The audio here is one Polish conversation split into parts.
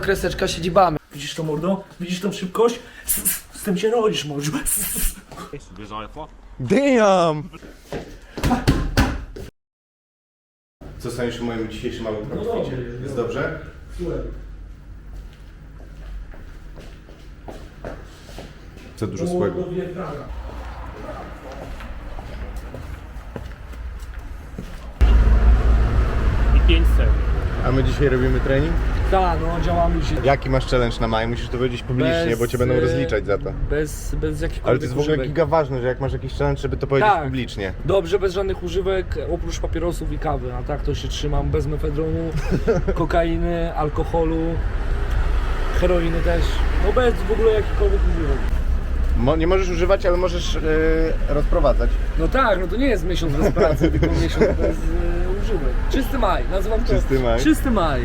Kreseczka siedzi bamy. Widzisz to mordo? Widzisz tą szybkość? Z, z, z tym się rodzisz, mordziu. Z, z. Damn! Co sądzisz o moim dzisiejszym outfitcie? No dobrze. Jest dobrze? Słuchaj. Za dużo złego. I 5 sekund. A my dzisiaj robimy trening? Tak, no działamy dzisiaj. Jaki masz challenge na maj? Musisz to powiedzieć publicznie, Bez, bo cię będą y, rozliczać za to. Bez, bez jakichkolwiek Ale to jest w ogóle używek. giga ważne, że jak masz jakiś challenge, żeby to powiedzieć Tak. publicznie. Dobrze, bez żadnych używek, oprócz papierosów i kawy, a tak to się trzymam bez mefedronu, kokainy, alkoholu, heroiny też, no bez w ogóle jakichkolwiek używek. Mo- nie możesz używać, ale możesz yy, rozprowadzać. No tak, no to nie jest miesiąc bez pracy, tylko miesiąc bez e, używek. Czysty maj, nazywam to. Czysty maj. Czysty maj.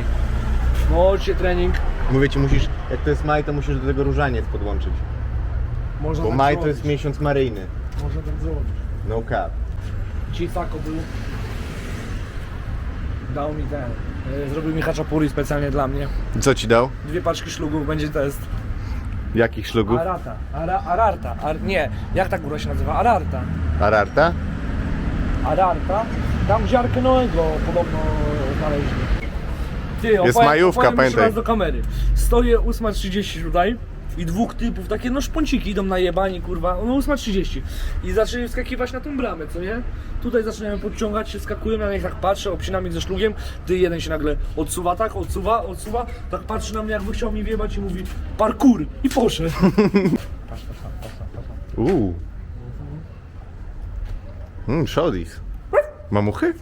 No, dzisiaj trening. Mówię ci, musisz, jak to jest maj, to musisz do tego różaniec podłączyć. Można Bo tak maj to zrobić. jest miesiąc maryjny. Można tak zrobić. No cap. Ci Fako był. Dał mi ten. e, Zrobił mi haczapuri specjalnie dla mnie. Co ci dał? Dwie paczki szlugów, będzie test. Jakich szlugów? Arata. Ara, ararta. Ar, nie, jak ta góra się nazywa? Ararta. Ararta? Ararta. Tam ziarkę Noego podobno znaleźli. Ty, Jest opowiem- majówka, opowiem jeszcze pamiętaj. raz do kamery. Stoję 8.30 tutaj i dwóch typów, takie no szponciki idą na jebani, kurwa, no 8.30 i zaczynają wskakiwać na tą bramę, co nie? Tutaj zaczynają podciągać się, skakują, na nich tak patrzę, obcinam ich ze szlugiem, ty jeden się nagle odsuwa tak, odsuwa, odsuwa, tak patrzy na mnie jakby chciał mi wjebać i mówi parkour i poszedł. Uuu. Mmm, shodis. Mamuchy?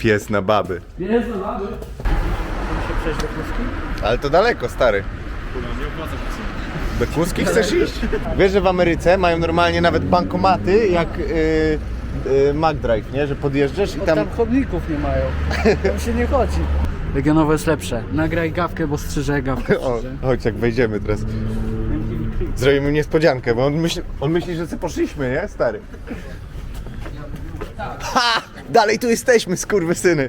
Pies na baby. Jest, no mamy. się przejść do Polski? Ale to daleko, stary. Do Kłuski chcesz iść? Wiesz, że w Ameryce mają normalnie nawet bankomaty jak yy, yy, McDrive, nie? Że podjeżdżasz i tam... Tam chodników nie mają. Tam się nie chodzi. Legionowe jest lepsze. Nagraj gawkę, bo strzyże gawkę. O, strzyże. chodź, jak wejdziemy teraz. Zrobimy niespodziankę, bo on myśli, on myśli że sobie poszliśmy, nie? Stary. Ha! Dalej tu jesteśmy, skurwysyny.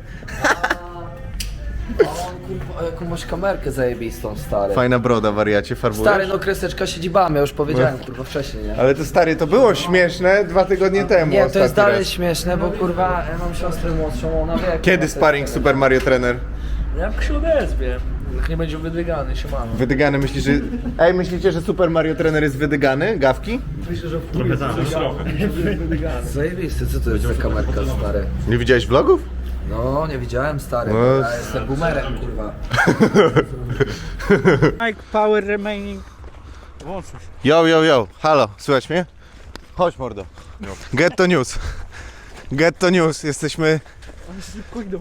Kurwa, jaką masz kamerkę zajebistą, stary. Fajna broda, wariacie, farbujesz? Stary, no kreseczka siedzi bamy, ja już powiedziałem, kurwa, wcześniej, nie? Ale to stary, to było śmieszne dwa tygodnie temu Nie, to jest dalej raz. śmieszne, bo kurwa, ja mam siostrę młodszą, ona wie. Kiedy kurwa, sparring to- Super Mario Trener? Jak się odezwie? Jak nie będzie wydygany, się mamy. Wydygany myślisz, że... Ej, myślicie, że Super Mario Trener jest wydygany? Gawki? Myślę, że w Trochę tak, wydygany. Zajebisty, co to jest za kamerka, stary? Nie widziałeś vlogów? No, nie widziałem, stary, No. ja jestem boomerem, kurwa. Mike Power Remaining. Włączysz. Yo, yo, yo, halo, słychać mnie? Chodź mordo. Get to news. Get to news, jesteśmy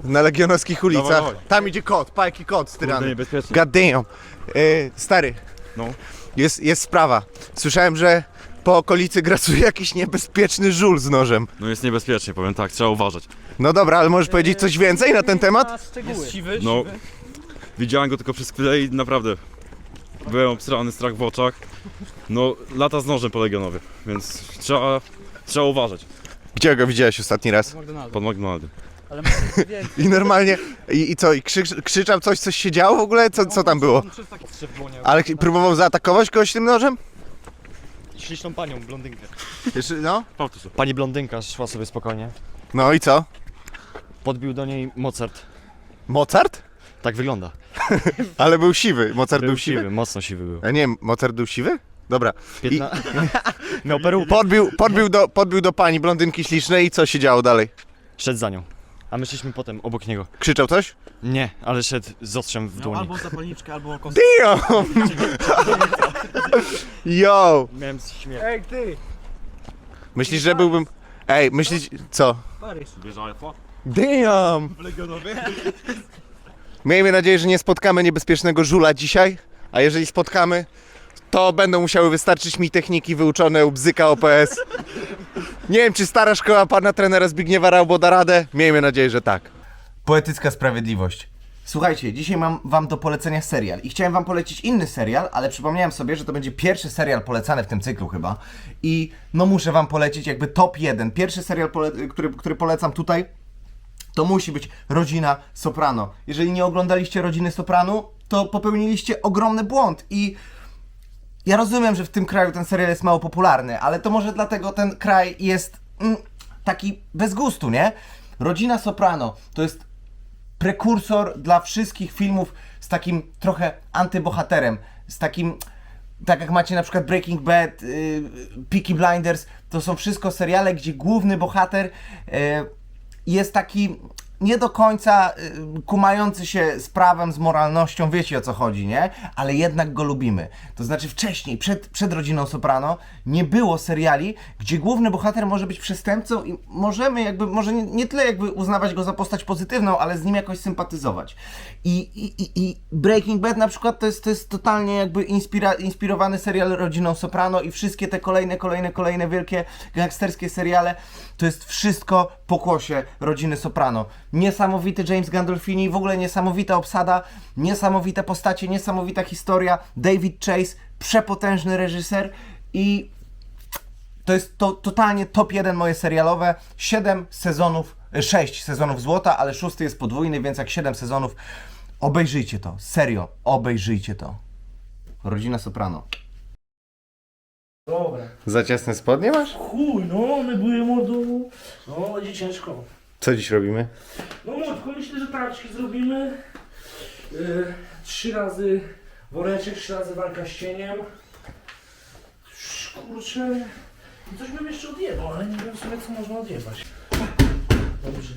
na legionowskich ulicach. Tam idzie kot, pajki kot z tyrany. niebezpiecznie. God damn. E, stary, No. jest, jest sprawa. Słyszałem, że po okolicy gracuje jakiś niebezpieczny żul z nożem. No jest niebezpiecznie, powiem tak, trzeba uważać. No dobra, ale możesz powiedzieć coś więcej na ten temat? Szczegóły. Siwy, No, widziałem go tylko przez chwilę i naprawdę byłem obsrany, strach w oczach. No, lata z nożem po Legionowie, więc trzeba, trzeba uważać Gdzie go widziałeś ostatni raz? pod McDonaldem. Ale więcej. I normalnie, i, i co, i krzycz, krzyczał coś, coś się działo w ogóle? Co, co tam było? Ale próbował zaatakować kogoś tym nożem? Śliczną panią, blondynkę. Jeszcze, no? Pani blondynka szła sobie spokojnie. No i co? Podbił do niej Mozart. Mozart? Tak wygląda. Ale był siwy. Mozart był, siwy? mocno siwy był. A nie, Mozart był siwy? Dobra. Piętna... Miał perukę. Podbił, podbił, do, podbił do pani blondynki ślicznej i co się działo dalej? Szedł za nią. A my szliśmy potem obok niego. Krzyczał coś? Nie, ale szedł z ostrzem w dłoni. zapalniczkę, albo kos... Damn! Yo! Miałem śmiech. Ej, ty! Myślisz, że byłbym... Ej, myślisz... Co? Damn! Miejmy nadzieję, że nie spotkamy niebezpiecznego żula dzisiaj, a jeżeli spotkamy, to będą musiały wystarczyć mi techniki wyuczone u bzyka OPS. Nie wiem, czy stara szkoła pana trenera Zbigniewa Raubo da radę. Miejmy nadzieję, że tak. Poetycka sprawiedliwość. Słuchajcie, dzisiaj mam wam do polecenia serial i chciałem wam polecić inny serial, ale przypomniałem sobie, że to będzie pierwszy serial polecany w tym cyklu chyba i no muszę wam polecić jakby top 1. Pierwszy serial, który, który polecam tutaj to musi być rodzina Soprano. Jeżeli nie oglądaliście rodziny Soprano, to popełniliście ogromny błąd i ja rozumiem, że w tym kraju ten serial jest mało popularny, ale to może dlatego ten kraj jest mm, taki bez gustu, nie? Rodzina Soprano to jest prekursor dla wszystkich filmów z takim trochę antybohaterem, z takim tak jak macie na przykład Breaking Bad, yy, Peaky Blinders, to są wszystko seriale, gdzie główny bohater yy, jest taki nie do końca y, kumający się z prawem, z moralnością, wiecie o co chodzi, nie? Ale jednak go lubimy. To znaczy wcześniej, przed, przed Rodziną Soprano, nie było seriali, gdzie główny bohater może być przestępcą i możemy jakby, może nie, nie tyle jakby uznawać go za postać pozytywną, ale z nim jakoś sympatyzować. I, i, i, Breaking Bad na przykład to jest, to jest totalnie jakby inspira, inspirowany serial Rodziną Soprano i wszystkie te kolejne, kolejne, kolejne wielkie gangsterskie seriale, to jest wszystko pokłosie Rodziny Soprano. Niesamowity James Gandolfini, w ogóle niesamowita obsada, niesamowite postacie, niesamowita historia, David Chase, przepotężny reżyser i to jest to, totalnie top 1 moje serialowe. 7 sezonów, 6 sezonów złota, ale szósty jest podwójny, więc jak 7 sezonów, obejrzyjcie to. Serio, obejrzyjcie to. Rodzina Soprano. Dobra. Za ciasne spodnie masz? Chuj, no one były mordą. No, będzie ciężko. Co dziś robimy? No młotko, myślę, że tarczki zrobimy. Yy, trzy razy woreczek, trzy razy walka z cieniem. Kurczę. Coś bym jeszcze odjebał, ale nie wiem w sumie co można odjebać. Dobrze.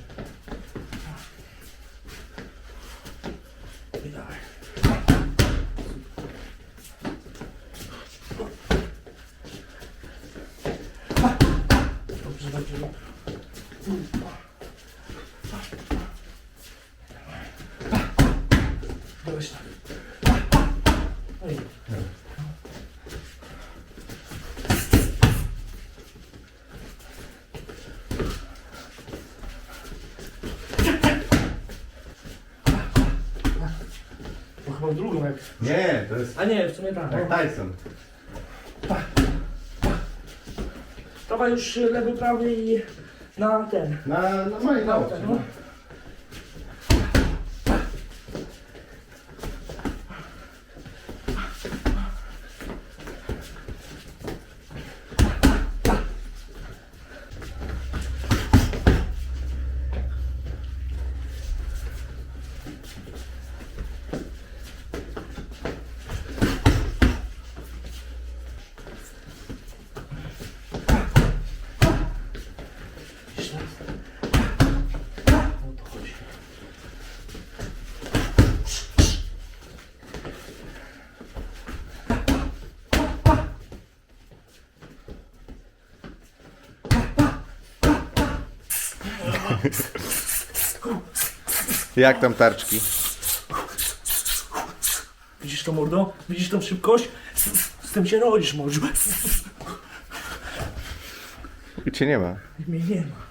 I dawaj. Dobrze, dobrze, dobrze. Weź tak. Oj. To jak... Nie, to jest A nie, w sumie tak. Tyson. Prawa już lewy, prawy i na ten. Na, na mojej Na ten, no. Jeszcze raz. O to chodzi. Jak tam tarczki? Widzisz to mordo? Widzisz tą szybkość? Z tym się rodzisz, mordziu. I cię nie ma. Mnie nie ma.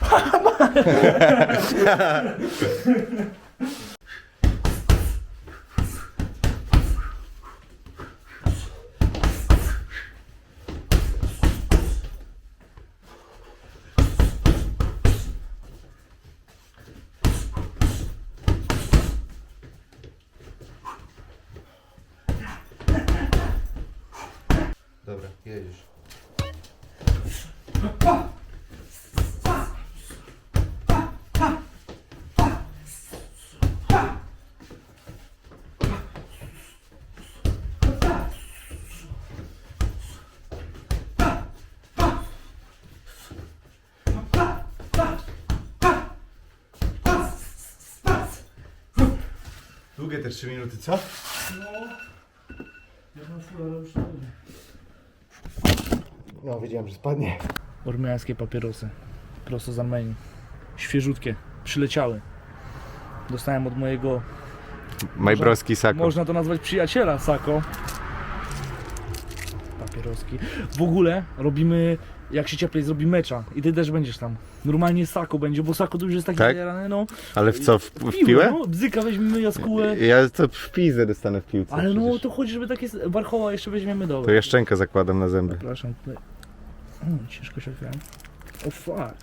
Długie te 3 minuty, co? No, wiedziałem, że spadnie. Ormiańskie papierosy. Prosto z Armenii. Świeżutkie. Przyleciały. Dostałem od mojego, Majbrowski Sako. można to nazwać przyjaciela, Sako. W ogóle robimy, jak się cieplej zrobi mecza i ty też będziesz tam. Normalnie Sako będzie, bo Sako to już jest taki Tak? zajarany, no. Ale w co, w, w Piłę? No, bzyka weźmiemy jaskółę. Ja to w pizę dostanę w piłce. Ale no przecież. to chodzi, żeby takie warchoła jeszcze weźmiemy do. To ja szczękę zakładam na zęby. Przepraszam, tutaj. O, ciężko się otwieram. O fuck.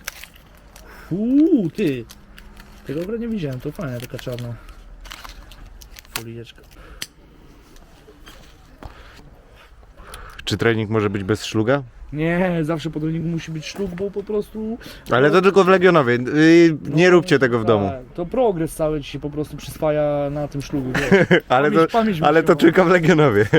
Uuu, ty. Tego ogóle nie widziałem, to fajna taka czarna folieczka. Czy trening może być bez szluga? Nie, zawsze po treningu musi być szlug, bo po prostu... Ale to tylko w Legionowie. Yy, nie no, róbcie tego w domu. tak, To progres cały ci się po prostu przyswaja na tym szlugu, wiesz. Ale to, Pamięć- pamięć ale to tylko w Legionowie.